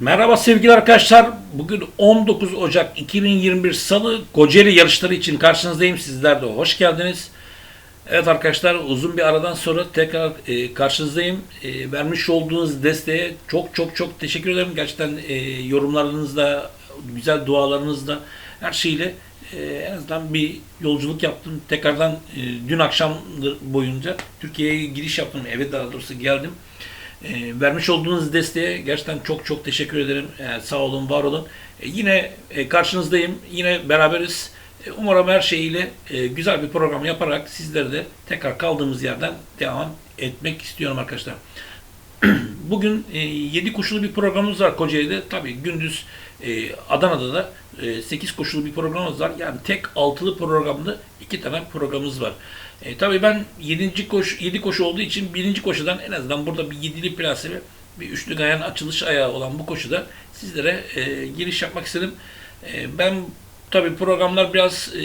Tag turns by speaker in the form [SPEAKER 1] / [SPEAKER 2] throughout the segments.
[SPEAKER 1] Merhaba sevgili arkadaşlar. Bugün 19 Ocak 2021 Salı Kocaeli yarışları için karşınızdayım. Sizler de hoş geldiniz. Evet arkadaşlar uzun bir aradan sonra tekrar e, karşınızdayım. E, vermiş olduğunuz desteğe çok çok çok teşekkür ederim. Gerçekten e, yorumlarınızla, güzel dualarınızla her şeyle e, en azından bir yolculuk yaptım. Tekrardan e, dün akşam boyunca Türkiye'ye giriş yaptım. Eve daha doğrusu geldim. Vermiş olduğunuz desteğe gerçekten çok çok teşekkür ederim. E, sağ olun, var olun. E, yine e, karşınızdayım. Yine beraberiz. E, umarım her şeyiyle e, güzel bir program yaparak sizlere de tekrar kaldığımız yerden devam etmek istiyorum arkadaşlar. Bugün e, 7 koşulu bir programımız var Kocaeli'de. Tabii gündüz e, Adana'da da e, 8 koşulu bir programımız var. Yani tek altılı programda iki tane programımız var. E, tabii ben 7. koş 7 koşu olduğu için birinci koşudan en azından burada bir yedili plase ve bir üçlü gayan açılış ayağı olan bu koşuda sizlere e, giriş yapmak istedim. E, ben tabii programlar biraz e,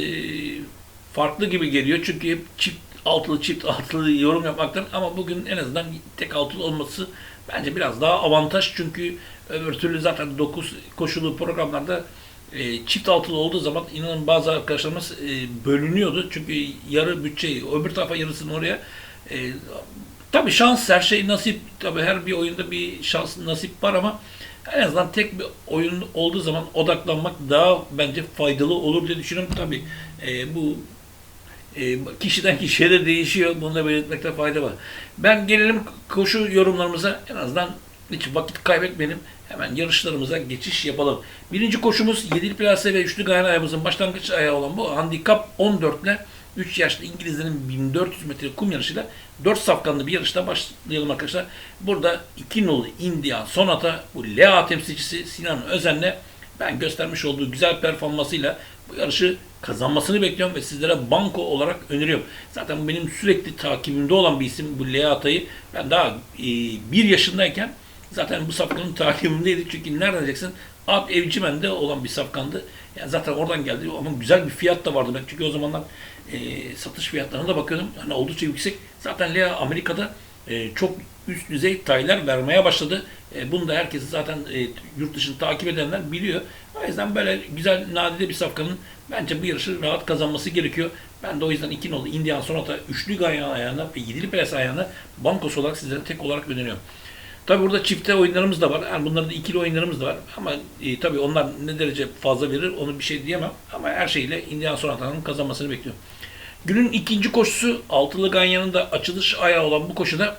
[SPEAKER 1] farklı gibi geliyor çünkü hep çift altılı çift altılı yorum yapmaktan ama bugün en azından tek altılı olması bence biraz daha avantaj çünkü öbür türlü zaten 9 koşulu programlarda e, çift altılı olduğu zaman inanın bazı arkadaşlarımız e, bölünüyordu çünkü yarı bütçeyi öbür tarafa yarısını oraya e, tabii şans her şey nasip tabii her bir oyunda bir şans nasip var ama en azından tek bir oyun olduğu zaman odaklanmak daha bence faydalı olur diye düşünüyorum. Tabii e, bu e, kişiden kişiye de değişiyor. Bunu da belirtmekte fayda var. Ben gelelim koşu yorumlarımıza en azından hiç vakit kaybetmeyelim. Hemen yarışlarımıza geçiş yapalım. Birinci koşumuz 7'li plase ve 3'lü gayen ayağımızın başlangıç ayağı olan bu handikap 14 ile 3 yaşlı İngilizlerin 1400 metre kum yarışıyla 4 safkanlı bir yarışta başlayalım arkadaşlar. Burada 2 nolu Indian Sonata bu Lea temsilcisi Sinan Özen'le ben göstermiş olduğu güzel performansıyla bu yarışı kazanmasını bekliyorum ve sizlere banko olarak öneriyorum. Zaten benim sürekli takibimde olan bir isim bu Leata'yı. Ben daha e, bir yaşındayken zaten bu safkanın takibimdeydi. Çünkü nereden diyeceksin? At Evcimen'de olan bir safkandı. Yani zaten oradan geldi ama güzel bir fiyat da vardı. Ben çünkü o zamanlar e, satış fiyatlarına da bakıyordum. Yani oldukça yüksek. Zaten Lea Amerika'da e, çok üst düzey taylar vermeye başladı. E, bunu da herkes zaten e, yurt dışını takip edenler biliyor. O yüzden böyle güzel nadide bir safkanın bence bu yarışı rahat kazanması gerekiyor. Ben de o yüzden iki nolu Indian Sonata üçlü ayağına ve yedili pres ayağına bankos olarak sizlere tek olarak öneriyorum. Tabi burada çifte oyunlarımız da var. Yani bunların ikili oyunlarımız da var. Ama e, tabi onlar ne derece fazla verir onu bir şey diyemem. Ama her şeyle Indian Sonata'nın kazanmasını bekliyorum. Günün ikinci koşusu altılı ganyanın da açılış ayağı olan bu koşuda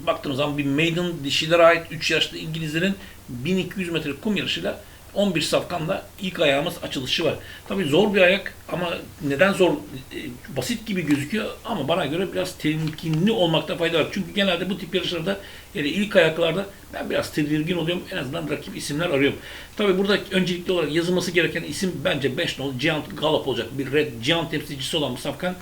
[SPEAKER 1] baktığımız zaman bir maiden dişilere ait 3 yaşlı İngilizlerin 1200 metre kum yarışıyla 11 safkanla ilk ayağımız açılışı var. Tabii zor bir ayak ama neden zor? E, basit gibi gözüküyor ama bana göre biraz temkinli olmakta fayda var. Çünkü genelde bu tip yarışlarda yani ilk ayaklarda ben biraz tedirgin oluyorum. En azından rakip isimler arıyorum. Tabii burada öncelikli olarak yazılması gereken isim bence 5 nolu Giant Gallup olacak. Bir Red Giant temsilcisi olan bu safkan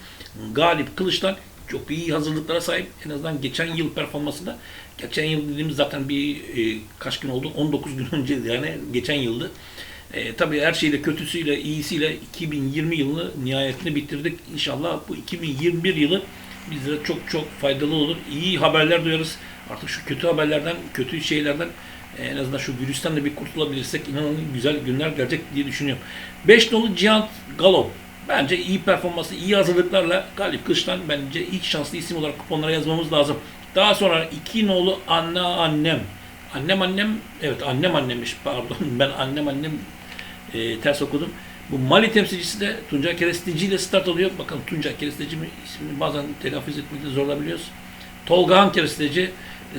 [SPEAKER 1] Galip Kılıç'tan çok iyi hazırlıklara sahip. En azından geçen yıl performansında. Geçen yıl dediğimiz zaten bir e, kaç gün oldu? 19 gün önce yani geçen yıldı. E, tabii her şeyle kötüsüyle iyisiyle 2020 yılını nihayetini bitirdik. İnşallah bu 2021 yılı bizlere çok çok faydalı olur. İyi haberler duyarız. Artık şu kötü haberlerden, kötü şeylerden e, en azından şu virüsten de bir kurtulabilirsek inanın güzel günler gelecek diye düşünüyorum. 5 nolu Cihan Galop Bence iyi performansı, iyi hazırlıklarla Galip Kılıç'tan bence ilk şanslı isim olarak kuponlara yazmamız lazım. Daha sonra iki nolu anne annem. Annem annem, evet annem annemmiş pardon ben annem annem e, ters okudum. Bu Mali temsilcisi de Tuncay Keresteci ile start alıyor. Bakın Tuncay Keresteci mi ismini bazen telaffuz etmekte zorlanabiliyoruz. Tolgahan Keresteci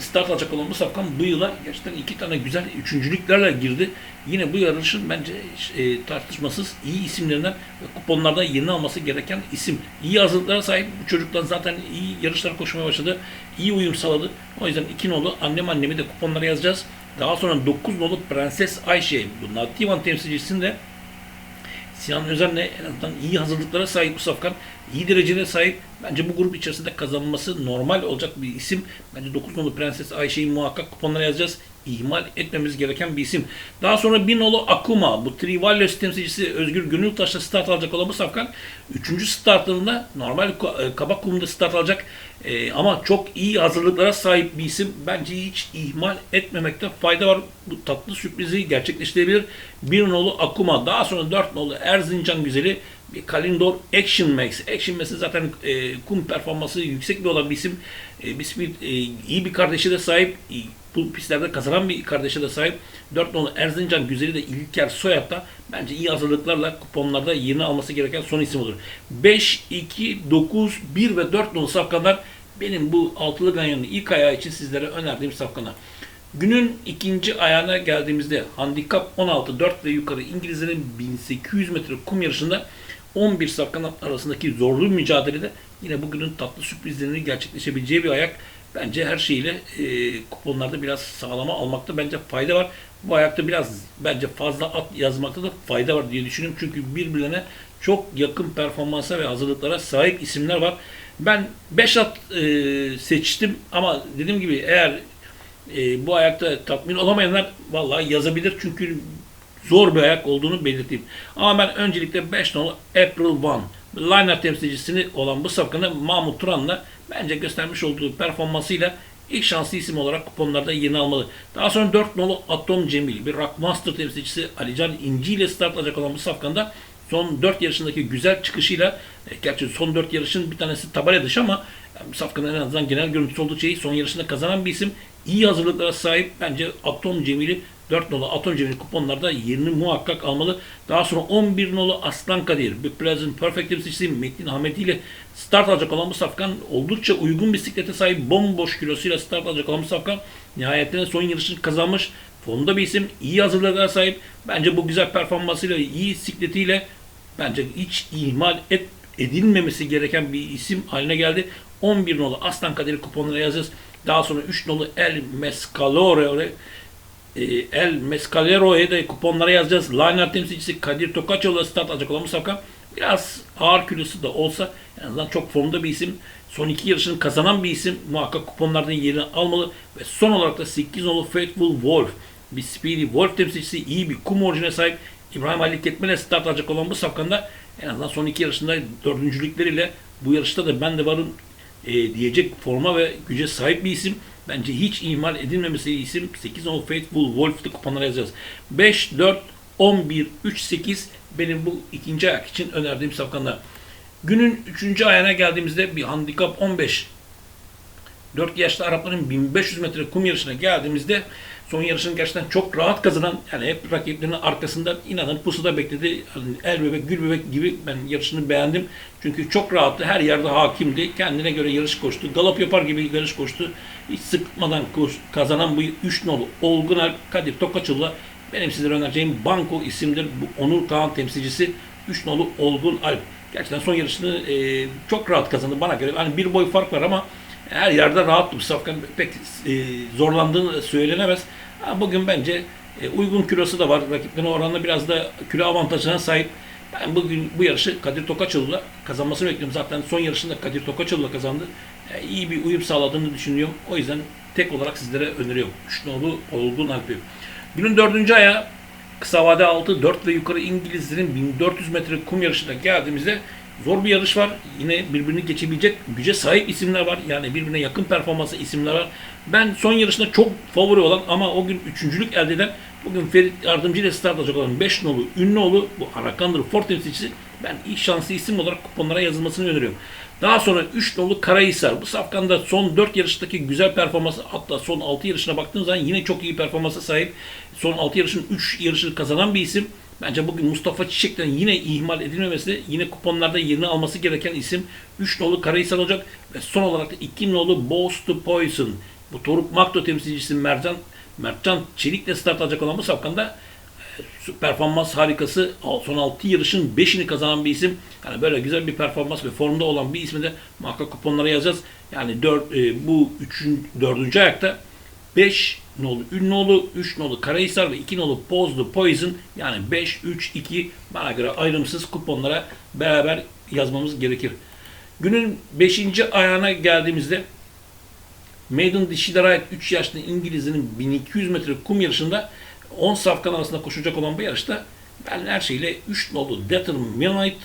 [SPEAKER 1] start alacak olan bu safkan bu yıla gerçekten iki tane güzel üçüncülüklerle girdi. Yine bu yarışın bence e, tartışmasız iyi isimlerinden ve kuponlarda yerini alması gereken isim. İyi hazırlıklara sahip bu çocuklar zaten iyi yarışlar koşmaya başladı. İyi uyum sağladı. O yüzden iki nolu annem annemi de kuponlara yazacağız. Daha sonra 9 nolu Prenses Ayşe bu Nativan temsilcisinde Sinan Özen'le en azından iyi hazırlıklara sahip bu safkan. iyi derecede sahip. Bence bu grup içerisinde kazanması normal olacak bir isim. Bence 9 nolu Prenses Ayşe'yi muhakkak kuponlara yazacağız. İhmal etmemiz gereken bir isim. Daha sonra Binolu Akuma, bu Trivalyos temsilcisi Özgür Gönültaş'la start alacak olan bu safkan 3. startlarında normal e, kabak kumunda start alacak E, ama çok iyi hazırlıklara sahip bir isim. Bence hiç ihmal etmemekte fayda var. Bu tatlı sürprizi gerçekleştirebilir. Bir nolu Akuma, daha sonra 4 nolu Erzincan güzeli Kalindor Action Max. Action Max'in zaten e, kum performansı yüksek bir olan bir isim. E, bir, e, iyi bir kardeşi de sahip. Bu pistlerde kazanan bir kardeşe de sahip. 4 nolu Erzincan güzeli de İlker Soyat'ta bence iyi hazırlıklarla kuponlarda yerini alması gereken son isim olur. 5, 2, 9, 1 ve 4 nolu safkanlar benim bu altılı ganyanın ilk ayağı için sizlere önerdiğim safkanlar. Günün ikinci ayağına geldiğimizde handikap 16 4 ve yukarı İngilizlerin 1800 metre kum yarışında 11 safkan arasındaki zorlu mücadelede yine bugünün tatlı sürprizlerinin gerçekleşebileceği bir ayak. Bence her şeyle e, kuponlarda biraz sağlama almakta bence fayda var. Bu ayakta biraz bence fazla at yazmakta da fayda var diye düşünüyorum. Çünkü birbirlerine çok yakın performansa ve hazırlıklara sahip isimler var. Ben 5 at e, seçtim ama dediğim gibi eğer e, bu ayakta tatmin olamayanlar vallahi yazabilir çünkü zor bir ayak olduğunu belirteyim. Ama ben öncelikle 5 nolu April 1 liner temsilcisini olan bu safkanı Mahmut Turan'la bence göstermiş olduğu performansıyla ilk şanslı isim olarak kuponlarda yerini almalı. Daha sonra 4 nolu Atom Cemil, bir Rockmaster temsilcisi Alican İnci ile start alacak olan bu safkanda son 4 yarışındaki güzel çıkışıyla e, gerçi son 4 yarışın bir tanesi tabela dışı ama yani Safkan'ın en azından genel görüntüsü oldukça iyi. Son yarışında kazanan bir isim. iyi hazırlıklara sahip. Bence Atom Cemil'i 4 nolu Atom Cemil kuponlarda yerini muhakkak almalı. Daha sonra 11 nolu Aslan Kadir, Pleasant Perfect temsilcisi Metin Ahmet ile start alacak olan bu safkan oldukça uygun bisiklete sahip bomboş kilosuyla start alacak olan bu safkan nihayetinde son yarışını kazanmış. Formda bir isim, iyi hazırlıklara sahip. Bence bu güzel performansıyla, iyi sikletiyle bence hiç ihmal et, edilmemesi gereken bir isim haline geldi. 11 nolu Aslan Kadir'i kuponlara yazacağız. Daha sonra 3 nolu El Mescalore El Mescalero'ya da kuponlara yazacağız. Liner temsilcisi Kadir Tokaçoğlu start alacak olan Musafka biraz ağır kilosu da olsa en azından çok formda bir isim. Son iki yarışını kazanan bir isim. Muhakkak kuponlardan yerini almalı. Ve son olarak da 8 nolu Faithful Wolf. Bir Speedy Wolf temsilcisi iyi bir kum orijine sahip. İbrahim Ali Ketmen'e start alacak olan bu safkanda en azından son iki yarışında dördüncülükleriyle bu yarışta da ben de varım e, diyecek forma ve güce sahip bir isim. Bence hiç ihmal edilmemesi isim 8 No Faithful Wolf'te kuponlara yazacağız. 5, 4, 11, 3, 8 benim bu ikinci ayak için önerdiğim safkanlar. Günün üçüncü ayağına geldiğimizde bir handikap 15 4 yaşlı Arapların 1500 metre kum yarışına geldiğimizde son yarışını gerçekten çok rahat kazanan yani hep rakiplerinin arkasında inanın pusuda bekledi. Yani el bebek, gül bebek gibi ben yarışını beğendim. Çünkü çok rahattı. Her yerde hakimdi. Kendine göre yarış koştu. Galop yapar gibi yarış koştu. Hiç sıkmadan kazanan bu 3 nolu Olgun Alp Kadir Tokaçı'la benim sizlere önereceğim Banko isimdir. Bu Onur Kağan temsilcisi 3 nolu Olgun Alp. Gerçekten son yarışını e, çok rahat kazandı bana göre. Hani bir boy fark var ama her yerde rahat Safkan pek e, zorlandığını söylenemez. Ha, bugün bence e, uygun kilosu da var. Rakiplerine oranla biraz da kilo avantajına sahip. Ben bugün bu yarışı Kadir Tokaçoğlu'la kazanmasını bekliyorum. Zaten son yarışında Kadir Tokaçoğlu'la kazandı. E, iyi bir uyum sağladığını düşünüyorum. O yüzden tek olarak sizlere öneriyorum. Üç nolu Olgun Alp'i. Günün dördüncü ayağı kısa vade altı 4 ve yukarı İngilizlerin 1400 metre kum yarışına geldiğimizde zor bir yarış var. Yine birbirini geçebilecek güce sahip isimler var. Yani birbirine yakın performansı isimler var. Ben son yarışında çok favori olan ama o gün üçüncülük elde eden bugün Ferit Yardımcı ile start alacak olan 5 nolu Ünlüoğlu bu Arakandır Ford temsilcisi ben ilk şanslı isim olarak kuponlara yazılmasını öneriyorum. Daha sonra 3 nolu Karahisar. Bu safkanda son 4 yarıştaki güzel performansı hatta son 6 yarışına baktığınız zaman yine çok iyi performansa sahip. Son 6 yarışın 3 yarışını kazanan bir isim. Bence bugün Mustafa Çiçek'ten yine ihmal edilmemesi, yine kuponlarda yerini alması gereken isim 3 nolu Karahisar olacak. Ve son olarak da 2 nolu Boss to Poison. Bu Toruk Makto temsilcisi Mercan, Mertcan Çelik'le start alacak olan bu safkanda e, performans harikası son 6 yarışın 5'ini kazanan bir isim. Yani böyle güzel bir performans ve formda olan bir ismi de muhakkak kuponlara yazacağız. Yani 4, e, bu 3. 4. ayakta 5 nolu Ünlüoğlu, 3 nolu Karahisar ve 2 nolu Pozlu Poison yani 5, 3, 2 bana göre ayrımsız kuponlara beraber yazmamız gerekir. Günün 5. ayağına geldiğimizde Maiden dişilere ait 3 yaşlı İngiliz'in 1200 metre kum yarışında 10 safkan arasında koşacak olan bu yarışta ben her şeyle 3 nolu Determinate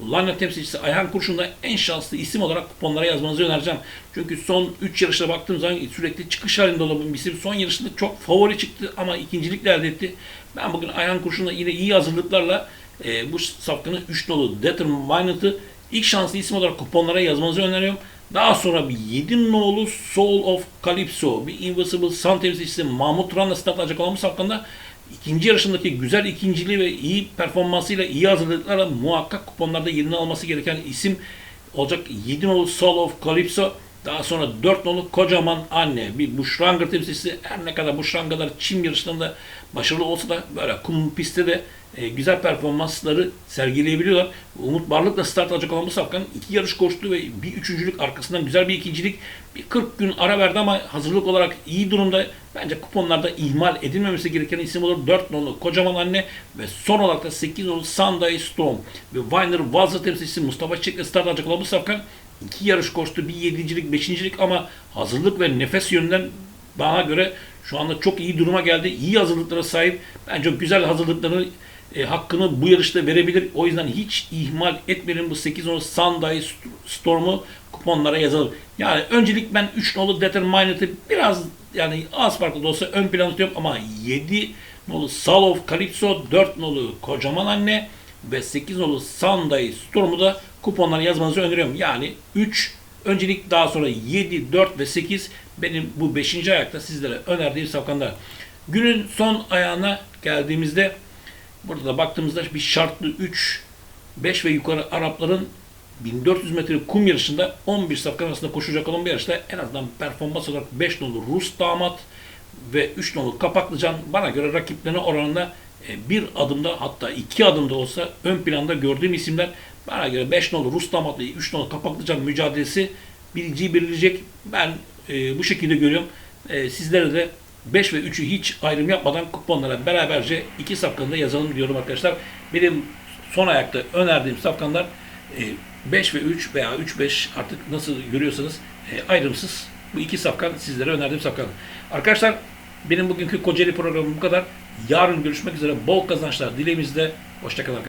[SPEAKER 1] Lanya temsilcisi Ayhan Kurşun'da en şanslı isim olarak kuponlara yazmanızı önereceğim. Çünkü son 3 yarışta baktığım zaman sürekli çıkış halinde olan bir isim. Son yarışında çok favori çıktı ama ikincilikle elde etti. Ben bugün Ayhan Kurşun'la yine iyi hazırlıklarla e, bu safkanın 3 nolu Determinate'ı ilk şanslı isim olarak kuponlara yazmanızı öneriyorum. Daha sonra bir 7 nolu Soul of Calypso, bir Invisible Sun temsilcisi Mahmut Ran'la start alacak olan bu safkanda ikinci yarışındaki güzel ikinciliği ve iyi performansıyla iyi hazırlıklarla muhakkak kuponlarda yerini alması gereken isim olacak 7 nolu Soul of Calypso. Daha sonra 4 nolu kocaman anne. Bir Bushranger temsilcisi her ne kadar Bushranger'lar çim yarışlarında başarılı olsa da böyle kum pistte de e, güzel performansları sergileyebiliyorlar. Umut Barlık'la start alacak olan bu safkanın iki yarış koştu ve bir üçüncülük arkasından güzel bir ikincilik. Bir 40 gün ara verdi ama hazırlık olarak iyi durumda. Bence kuponlarda ihmal edilmemesi gereken isim olur. 4 nolu kocaman anne ve son olarak da 8 nolu Sunday Storm ve Weiner Vazza temsilcisi Mustafa Çiçek'le start alacak olan bu safkan iki yarış koştu. Bir yedincilik, beşincilik ama hazırlık ve nefes yönünden bana göre şu anda çok iyi duruma geldi. İyi hazırlıklara sahip. Bence güzel hazırlıkları e, hakkını bu yarışta verebilir. O yüzden hiç ihmal etmeyelim bu 8 nolu Sunday Storm'u kuponlara yazalım. Yani öncelik ben 3 nolu Determinate'ı biraz yani az farklı da olsa ön plan tutuyorum ama 7 nolu Soul of Calypso, 4 nolu Kocaman Anne ve 8 nolu Sunday Storm'u da kuponlara yazmanızı öneriyorum. Yani 3 öncelik daha sonra 7, 4 ve 8 benim bu 5. ayakta sizlere önerdiğim safkanlar. Günün son ayağına geldiğimizde burada da baktığımızda bir şartlı 3, 5 ve yukarı Arapların 1400 metre kum yarışında 11 safkan arasında koşacak olan bir yarışta en azından performans olarak 5 nolu Rus damat ve 3 nolu Kapaklıcan bana göre rakiplerine oranında e, bir adımda hatta iki adımda olsa ön planda gördüğüm isimler bana göre 5 nolu Rus damatlı 3 nolu Kapaklıcan mücadelesi birinciyi belirleyecek. Ben e, bu şekilde görüyorum. E, sizlere de 5 ve 3'ü hiç ayrım yapmadan kuponlara beraberce iki safkanında yazalım diyorum arkadaşlar. Benim son ayakta önerdiğim safkanlar 5 ve 3 veya 3-5 artık nasıl görüyorsanız e, ayrımsız bu iki safkan sizlere önerdiğim safkan. Arkadaşlar benim bugünkü Kocaeli programım bu kadar. Yarın görüşmek üzere. Bol kazançlar dileğimizle. Hoşçakalın.